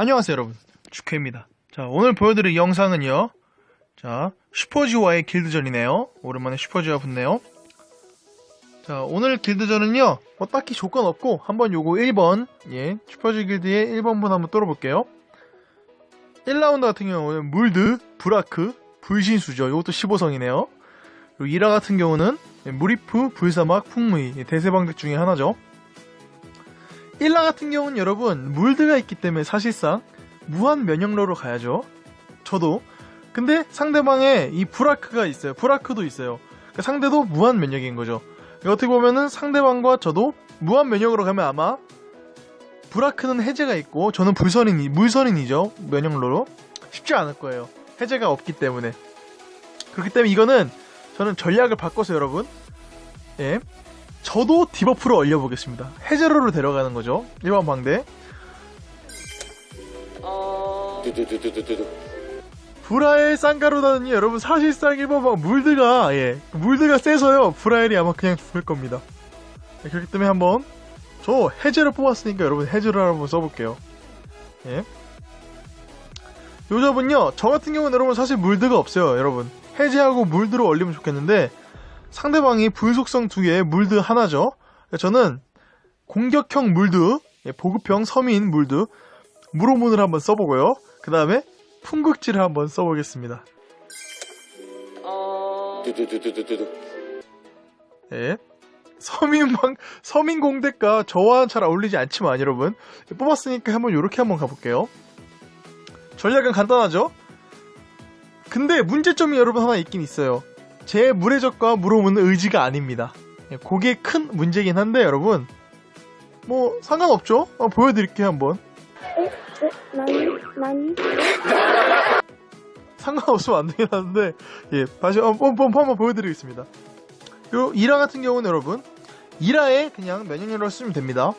안녕하세요 여러분. 주케입니다. 자 오늘 보여드릴 영상은요. 자 슈퍼지와의 길드전이네요. 오랜만에 슈퍼지와 붙네요. 자 오늘 길드전은요 뭐 딱히 조건 없고 한번 요거 1번 예 슈퍼지 길드의 1번분 한번 뚫어볼게요. 1라운드 같은 경우는 물드, 브라크, 불신수죠 이것도 15성이네요. 그리고 2라 같은 경우는 무리프, 불사막, 풍무이 예, 대세방적 중에 하나죠 1라 같은 경우는 여러분 물드가 있기 때문에 사실상 무한 면역로로 가야죠. 저도. 근데 상대방에 이 브라크가 있어요. 브라크도 있어요. 그러니까 상대도 무한 면역인 거죠. 그러니까 어떻게 보면은 상대방과 저도 무한 면역으로 가면 아마 브라크는 해제가 있고 저는 불선인 물선인이죠. 면역로로 쉽지 않을 거예요. 해제가 없기 때문에. 그렇기 때문에 이거는 저는 전략을 바꿔서 여러분 예 저도 디버프로 올려보겠습니다. 해제로로 데려가는 거죠. 일반 방대. 두두두두두두. 브라엘 쌍가루다는요 여러분 사실상 일반 방 물드가 예 물드가 세서요 브라엘이 아마 그냥 죽을 겁니다. 네, 그렇기 때문에 한번 저 해제를 뽑았으니까 여러분 해제를 한번 써볼게요. 예. 요 잡은요 저 같은 경우는 여러분 사실 물드가 없어요 여러분 해제하고 물드로 올리면 좋겠는데 상대방이 불속성 두 개에 물드 하나죠. 저는 공격형 물드, 예, 보급형 서민 물드, 무로문을 한번 써보고요. 그 다음에 풍극지를 한번 써보겠습니다. 두두두두두두. 예. 서민방, 서민공대가 저와는 잘 어울리지 않지만 여러분 뽑았으니까 한번 이렇게 한번 가볼게요. 전략은 간단하죠? 근데 문제점이 여러분 하나 있긴 있어요. 제 물의 적과 물어무는 의지가 아닙니다. 예, 그게 큰 문제긴 한데 여러분 뭐 상관없죠? 어, 보여드릴게요 한번. 나니 나니 상관없으면 안 되긴 하는데 예 다시 한번, 한번, 보여드리겠습니다. 요 이라 같은 경우는 여러분 이라에 그냥 메뉴를 쓰면 됩니다.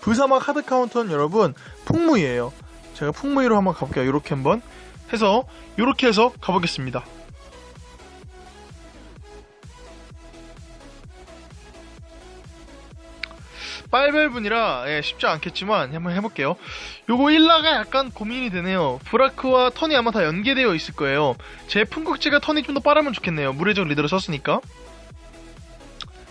불사막 하드 카운터는 여러분 풍무이에요. 제가 풍무이로 한번 가볼게요. 이렇게 한번 해서 이렇게 해서 가보겠습니다. 빨벨분이라 예, 쉽지 않겠지만 한번 해볼게요. 요거 1라가 약간 고민이 되네요. 브라크와 턴이 아마 다 연계되어 있을 거예요. 제 풍국지가 턴이 좀 더 빠르면 좋겠네요. 무례적 리더를 썼으니까.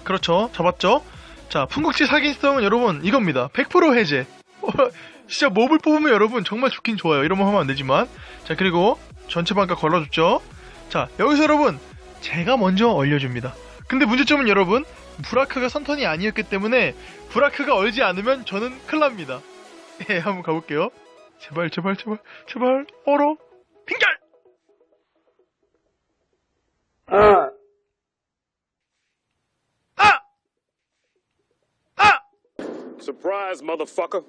그렇죠. 잡았죠? 자, 풍국지 사기성은 여러분 이겁니다. 100% 해제. 진짜 몹을 뽑으면 여러분 정말 좋긴 좋아요. 이러면 하면 안 되지만. 자, 그리고 전체 반가 걸어줬죠? 자, 여기서 여러분 제가 먼저 얼려줍니다. 근데 문제점은 여러분 브라크가 선턴이 아니었기 때문에 브라크가 얼지 않으면 저는 큰일 납니다. 예, 한번 가볼게요. 제발, 제발, 제발, 제발, 얼어. 빙결! 아! 아! Surprise, motherfucker.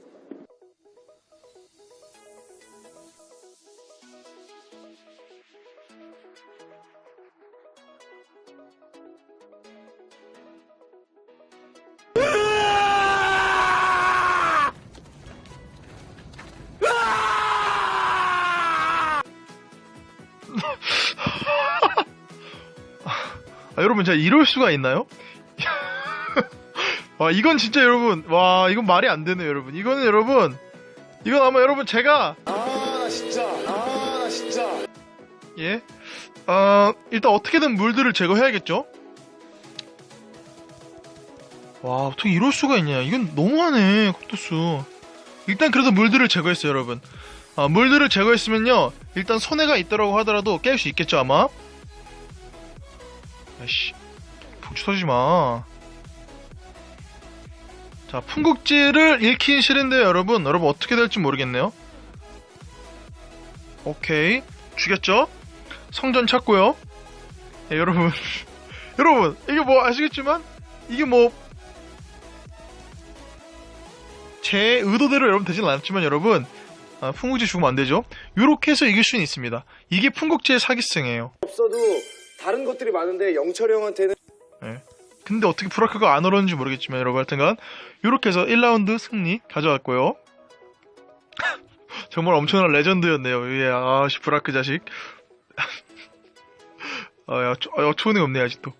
여러분, 제가 이럴 수가 있나요? 와, 이건 진짜 여러분, 와, 이건 말이 안 되네요, 여러분. 이거는 여러분, 이건 아마 여러분 제가, 아, 진짜. 아, 진짜. 예, 어, 일단 어떻게든 물들을 제거해야겠죠? 와, 어떻게 이럴 수가 있냐. 이건 너무하네, 컵토스. 일단 그래도 물들을 제거했어요, 여러분. 아, 물들을 제거했으면요, 일단 손해가 있더라고 하더라도 깰 수 있겠죠, 아마? 아이씨, 복주 터지지 마. 자, 풍국지를 잃긴 싫은데요, 여러분. 여러분, 어떻게 될지 모르겠네요. 오케이. 죽였죠? 성전 찾고요. 예, 여러분. 여러분, 이게 뭐 아시겠지만, 이게 뭐, 제 의도대로 여러분 되진 않았지만, 여러분, 아, 풍국지 죽으면 안 되죠? 요렇게 해서 이길 수는 있습니다. 이게 풍국지의 사기성이에요. 없어도 다른 것들이 많은데 영철이 형한테는 근데 어떻게 브라크가 안 얼었는지 모르겠지만, 여러분, 하여튼간, 요렇게 해서 1라운드 승리 가져왔고요. 정말 엄청난 레전드였네요. 예, 아씨, 브라크 자식. 아, 야, 초, 아, 초능이 없네, 아직도.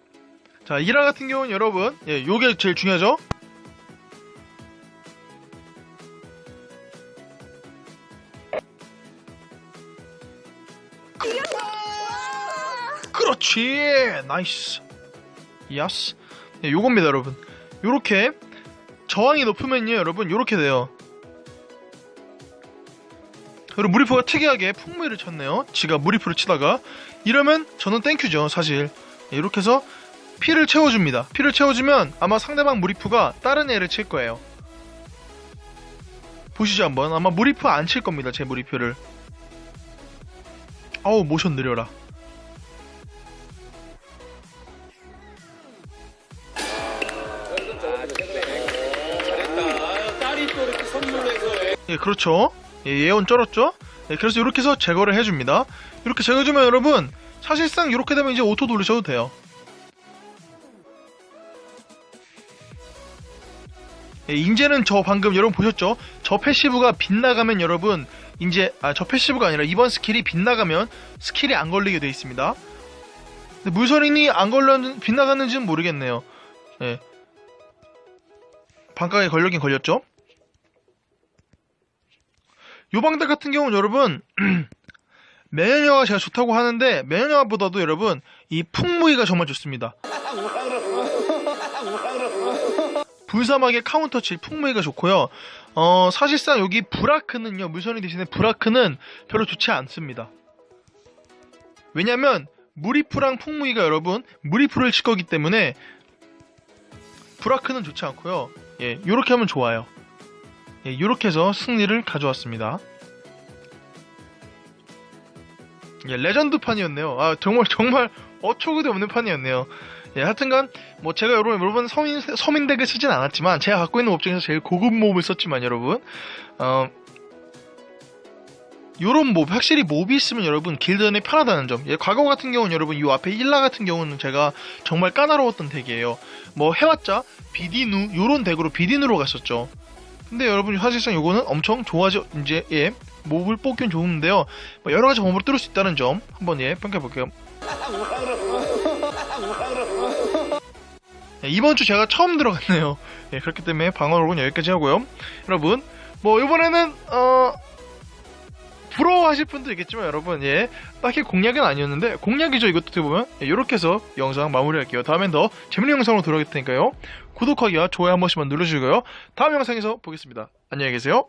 자, 1화 같은 경우는 여러분, 예, 요게 제일 중요하죠? 그렇지. 나이스. 야스 네, 요겁니다 여러분. 요렇게 저항이 높으면요 여러분 요렇게 돼요. 그리고 무리프가 특이하게 풍무를 쳤네요. 지가 무리프를 치다가. 이러면 저는 땡큐죠 사실. 네, 이렇게 해서 피를 채워줍니다. 피를 채워주면 아마 상대방 무리프가 다른 애를 칠 거예요. 보시죠 한번. 아마 무리프 안 칠 겁니다 제 무리프를. 아우 모션 느려라 예, 그렇죠. 예, 예언 쩔었죠? 예, 그래서 이렇게 해서 제거를 해줍니다. 이렇게 제거해주면 여러분, 사실상 이렇게 되면 이제 오토 돌리셔도 돼요. 예, 이제는 저 방금 여러분 보셨죠? 저 패시브가 빗나가면 여러분, 이제, 아, 저 패시브가 아니라 이번 스킬이 빗나가면 스킬이 안 걸리게 돼 있습니다. 물선인이 안 걸렸는, 빗나갔는지는 모르겠네요. 예. 반각에 걸렸긴 걸렸죠? 요방대 같은 경우는 여러분 매연영화 제가 좋다고 하는데 매연영화보다도 여러분 이 풍무이가 정말 좋습니다. 불사막의 카운터칠 풍무이가 좋고요. 어 사실상 여기 브라크는요 물선이 대신에 브라크는 별로 좋지 않습니다. 왜냐면 무리프랑 풍무이가 여러분 무리프를 칠 거기 때문에 브라크는 좋지 않고요. 예, 요렇게 하면 좋아요. 예, 이렇게 해서 승리를 가져왔습니다. 예, 레전드 판이었네요. 아, 정말, 정말 어처구니 없는 판이었네요. 예, 하여튼간, 뭐, 제가 여러분, 여러분, 서민, 서민 덱을 쓰진 않았지만, 제가 갖고 있는 옵 중에서 제일 고급 몹을 썼지만, 여러분, 어, 요런 몹, 확실히 몹이 있으면 여러분, 길드전에 편하다는 점. 예, 과거 같은 경우는 여러분, 이 앞에 일라 같은 경우는 제가 정말 까다로웠던 덱이에요. 뭐, 해왔자, 비디누, 요런 덱으로 비디누로 갔었죠. 근데 여러분 사실상 요거는 엄청 좋아져 이제 예 몹을 뽑긴 좋은데요. 뭐 여러 가지 방법으로 뚫을 수 있다는 점 한번 예 평가해 볼게요. 예, 이번 주 제가 처음 들어갔네요. 예 그렇기 때문에 방어록은 여기까지 하고요. 여러분 뭐 이번에는 어 부러워하실 분도 있겠지만 여러분 예. 딱히 공략은 아니었는데 공략이죠 이것도 어떻게 보면. 예, 이렇게 해서 영상 마무리할게요. 다음엔 더 재밌는 영상으로 돌아오겠 테니까요. 구독하기와 좋아요 한 번씩만 눌러주시고요. 다음 영상에서 보겠습니다. 안녕히 계세요